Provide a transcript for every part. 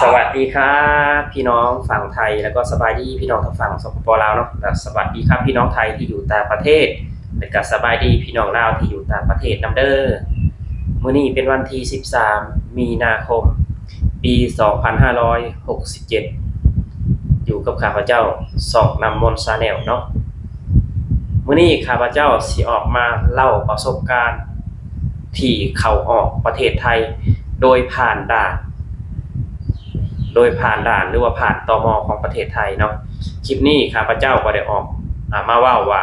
สวัสดีครับพี่น้องฝั่งไทยแล้วก็สบายดีพี่น้องทางฝั่งสปปลาวเนาะสวัสดีครับพี่น้องไทยที่อยู่ต่างประเทศและก็สบายดีพี่น้องลาวที่อยู่ต่างประเทศนํเด้อมื้อนี้เป็นวันที่ 13 มีนาคม ปี 2567 อยู่กับข้าพเจ้าสอกนำมนซาแนลเนาะมื้อนี้ข้าพเจ้าสิออกมาเล่าประสบการณ์ ที่เข้าออกประเทศไทย โดยผ่านด่าน โดยผ่านด่านหรือว่าผ่านตมของประเทศไทยเนาะคลิปนี้ข้าพเจ้าก็ได้ออกมาว่าว่า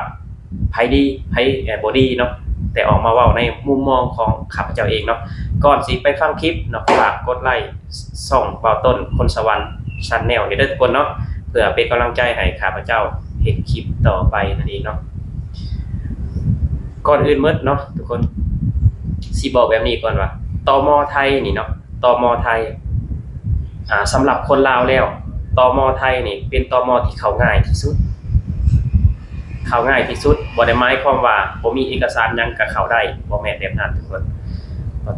ไผดีไผแอบบดีเนาะแต่ออกมาว่าในมุมมองของข้าพเจ้าเองเนาะก่อนสิไปฟังคลิปเนาะฝากกดไลค์ส่องเบาต้นคนสวรรค์ชันแนลเด้อทุกคนเนาะเพื่อเป็นกำลังใจให้ข้าพเจ้าเห็นคลิปต่อไปนั่นเองเนาะก่อนอื่นหมดเนาะทุกคนสิบอกแบบนี้ก่อนว่าตมไทยนี่เนาะตมไทย อ่าสำหรับคนลาวแล้วตมไทยนี่เป็นตมที่เข้าง่ายที่สุด เข้าง่ายที่สุดบ่ได้หมายความว่าบ่มีเอกสารยังก็เข้าได้บ่แม่นแบบนั้นทุกคน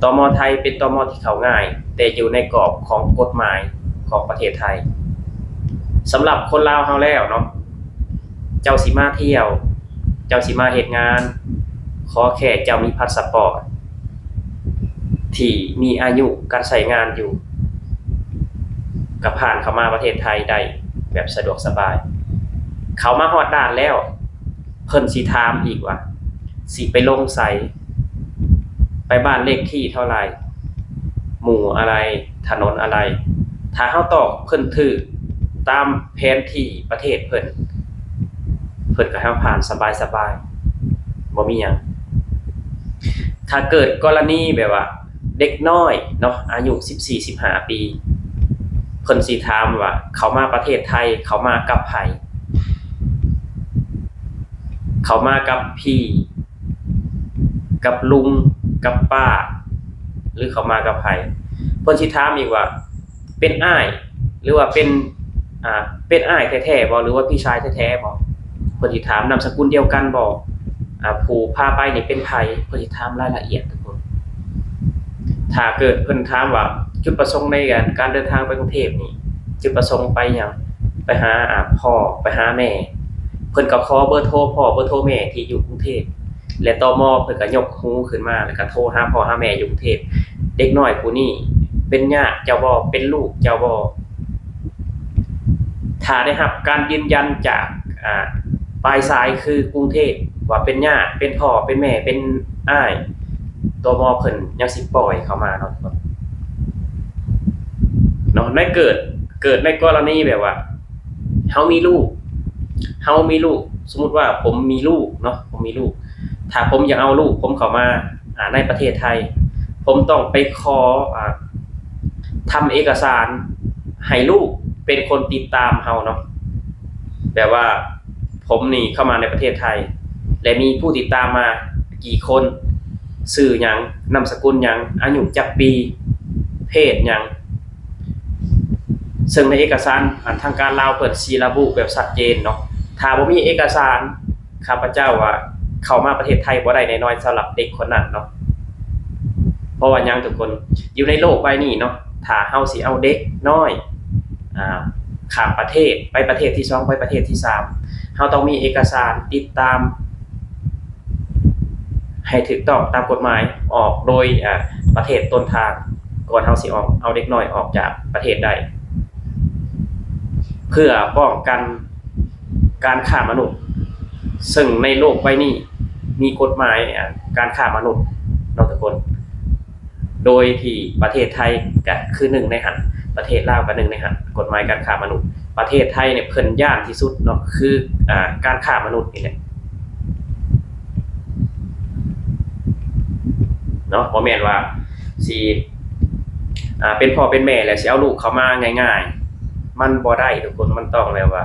ตมไทยเป็นตมที่เข้าง่าย แต่อยู่ในกรอบของกฎหมายของประเทศไทยสำหรับคนลาวเฮาแล้วเนาะเจ้าสิมาเที่ยว เจ้าสิมาเฮ็ดงาน ขอแค่เจ้ามีพาสปอร์ตที่มีอายุการใช้งานอยู่ ก็ผ่านเข้ามาประเทศไทยได้แบบสะดวกสบาย เขามาฮอดด่านแล้ว เพิ่นสิถามอีกว่าสิไปลงใสไปบ้านเลขที่เท่าไหร่ หมู่อะไรถนนอะไร ถ้าเฮาตอบเพิ่นถือตามแผนที่ประเทศเพิ่นเพิ่นก็ให้เราผ่านสบายบ่มีหยังถ้าเกิดกรณีแบบว่า เด็กน้อยเนาะอายุ 14-15 ปี เพิ่นสิถามว่า เขามาประเทศไทย เขามากับไผเขามากับพี่ กับลุงกับป้า หรือเขามากับไผเพิ่นสิถามอีกว่า เป็นอ้าย หรือว่าเป็นอ่าเป็นอ้ายแท้ๆบ่หรือว่าพี่ชายแท้ๆบ่เพิ่นสิถามนามสกุลเดียวกันบ่อ่าผู้พาไปนี่เป็นไผเพิ่นสิถามรายละเอียดทุกคนถ้าเกิดเพิ่นถามว่า จุดประสงค์ในการการเดินทางไปกรุงเทพนี่จุดประสงค์ไปหยังไปหาพ่อไปหาแม่ เพิ่นก็ขอเบอร์โทรพ่อเบอร์โทรแม่ที่อยู่กรุงเทพและต่อมเพิ่นก็ยกหูขึ้นมาแล้วก็โทรหาพ่อหาแม่อยู่กรุงเทพเด็กน้อยผู้นี้เป็นญาติเจ้าบ่เป็นลูกเจ้าบ่ถ้าได้รับการยืนยันจากอ่าปลายสายคือกรุงเทพว่าเป็นญาติเป็นพ่อเป็นแม่เป็นอ้าย ตัวมอเพิ่นยังสิปล่อยเข้ามาเนาะ นาะในเกิดเกิดในกรณีแบบว่าเฮามีลูกเฮามีลูก สมมติว่าผมมีลูกเนาะผมมีลูก ถ้าผมอยากเอาลูก ผมเข้ามาอ่าในประเทศไทย ผมต้องไปขออ่าทำเอกสารให้ลูกเป็นคนติดตามเฮาเนาะแบบว่าผมนี่เข้ามาในประเทศไทย และมีผู้ติดตามมากี่คนสื่อยังนามสกุลยังอายุจักปี เพศยัง ซึ่งในเอกสารอันทางการลาวเปิดสีระบุแบบชัดเจนเนาะถ้าบ่มีเอกสารข้าพเจ้าว่าเข้ามาประเทศไทยบ่ได้แน่นอนสำหรับเด็กคนนั้นเนาะเพราะว่ายังทุกคนอยู่ในโลกใบนี้เนาะถ้าเฮาสิเอาเด็กน้อยอ่าข้ามประเทศไปประเทศที่สองไปประเทศที่สามเฮาต้องมีเอกสารติดตาม ให้ถูกต้องตามกฎหมายออกโดยอ่าประเทศต้นทางก่อนเฮาสิออกเอาเด็กน้อยออกจากประเทศได้ เพื่อป้องกันการฆ่ามนุษย์ ซึ่งในโลกใบนี้มีกฎหมายการฆ่ามนุษย์เนาะทุกคน โดยที่ประเทศไทยก็คือหนึ่งในหันประเทศลาวก็หนึ่งในหันกฎหมายการฆ่ามนุษย์ ประเทศไทยเนี่ยเพิ่นย่านที่สุดเนาะคืออ่าการฆ่ามนุษย์นี่แหละเนาะบ่แม่นว่าสิอ่าเป็นพ่อเป็นแม่แล้วสิเอาลูกเขามาง่าย ๆ มันบ่ได้ทุกคนมันต้องแล้วว่า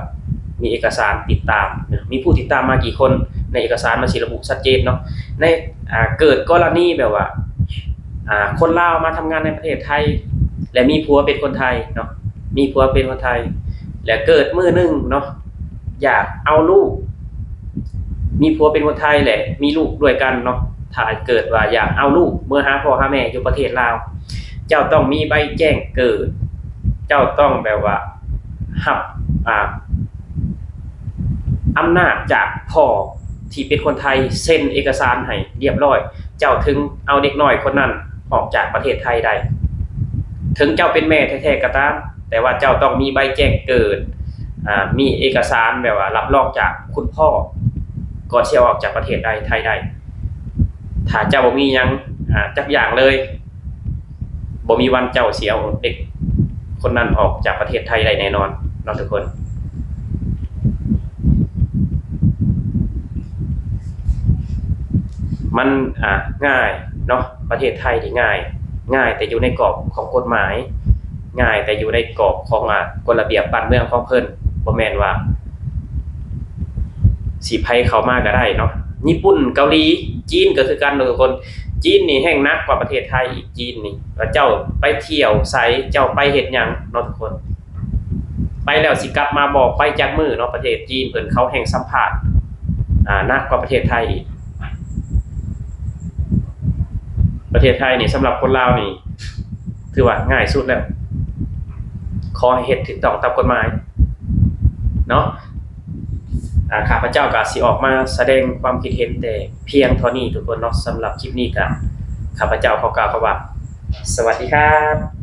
มีเอกสารติดตาม มีผู้ติดตามมากี่คน ในเอกสารมันสิระบุชัดเจนเนาะ ในอ่าเกิดกรณีแบบว่าอ่าคนลาวมาทำงานในประเทศไทย และมีผัวเป็นคนไทยเนาะ มีผัวเป็นคนไทย และเกิดมือหนึงเนาะ อยากเอาลูก มีผัวเป็นคนไทยแหละ มีลูกด้วยกันเนาะ ถ้าเกิดว่าอยากเอาลูกเมื่อหาพ่อหาแม่อยู่ประเทศลาว เจ้าต้องมีใบแจ้งเกิด เจ้าต้องแบบว่า หับอ่าอำนาจจากพ่อที่เป็นคนไทยเซ็นเอกสารให้เรียบร้อย เจ้าถึงเอาเด็กน้อยคนนั้นออกจากประเทศไทยได้ ถึงเจ้าเป็นแม่แท้ๆก็ตาม แต่ว่าเจ้าต้องมีใบแจ้งเกิด มีเอกสารแบบว่ารับรองจากคุณพ่อ ก่อนที่จะออกจากประเทศใดไทยได้ถ้าเจ้าบ่มียังจักอย่างเลยบ่มีวันเจ้าเสียเอาเด็กคนนั้นออกจากประเทศไทยได้แน่นอน เนาทุกคนมันอ่าง่ายเนาะประเทศไทยที่ง่าย ง่ายแต่อยู่ในกรอบของกฎหมาย ง่ายแต่อยู่ในกรอบของอ่ากฎระเบียบบ้านเมืองของเพิ่นบ่แม่นว่าสิไผเข้ามาก็ได้เนาะญี่ปุ่นเกาหลีจีนก็คือกันเนาทุกคนจีนนี่แห่งนักกว่าประเทศไทยอีกจีนนี่แล้วเจ้าไปเที่ยวไสเจ้าไปเฮ็ดหยังเนาะทุกคน ไปแล้วสิกลับมาบอกไปจากมือเนาะประเทศจีนเพิ่นเขาแห่งสัมภาษณ์อ่านักกว่าประเทศไทยอีกประเทศไทยนี่สำหรับคนลาวนี่ถือว่าง่ายสุดแล้วขอให้เฮ็ดถูกต้องตามกฎหมายเนาะอ่าข้าพเจ้าก็สิออกมาแสดงความคิดเห็นแต่เพียงเท่านี้ทุกคนเนาะสำหรับคลิปนี้ก็ข้าพเจ้าขอกล่าวคำว่าสวัสดีครับ